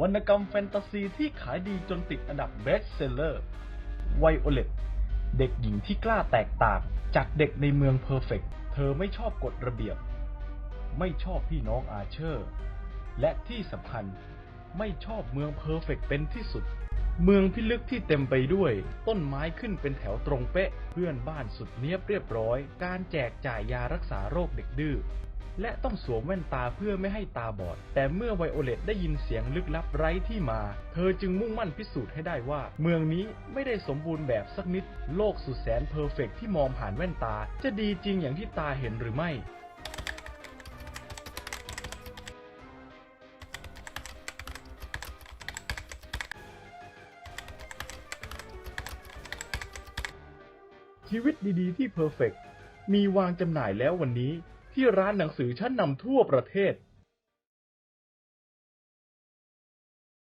วรรณกรรมแฟนตาซีที่ขายดีจนติดอันดับเบสเซลเลอร์ไวโอเลตเด็กหญิงที่กล้าแตกต่าง จากเด็กในเมืองเพอร์เฟกเธอไม่ชอบกฎระเบียบ ไม่ชอบพี่น้องอาเชอร์ และที่สำคัญไม่ชอบเมืองเพอร์เฟกเป็นที่สุด เมืองพิลึกที่เต็มไปด้วย ต้นไม้ขึ้นเป็นแถวตรงเป๊ะ เพื่อนบ้านสุดเนียบเรียบร้อย การแจกจ่ายยารักษาโรคเด็กดื้อและต้องสวมแว่นตาเพื่อไม่ให้ตาบอด แต่เมื่อไวโอเลตได้ยินเสียงลึกลับไร้ที่มา เธอจึงมุ่งมั่นพิสูจน์ให้ได้ว่า เมืองนี้ไม่ได้สมบูรณ์แบบสักนิด โลกสุดแสนเพอร์เฟกต์ที่มองผ่านแว่นตา จะดีจริงอย่างที่ตาเห็นหรือไม่ ชีวิตดีๆที่เพอร์เฟกต์มีวางจำหน่ายแล้ววันนี้ที่ร้านหนังสือชั้นนำทั่วประเทศ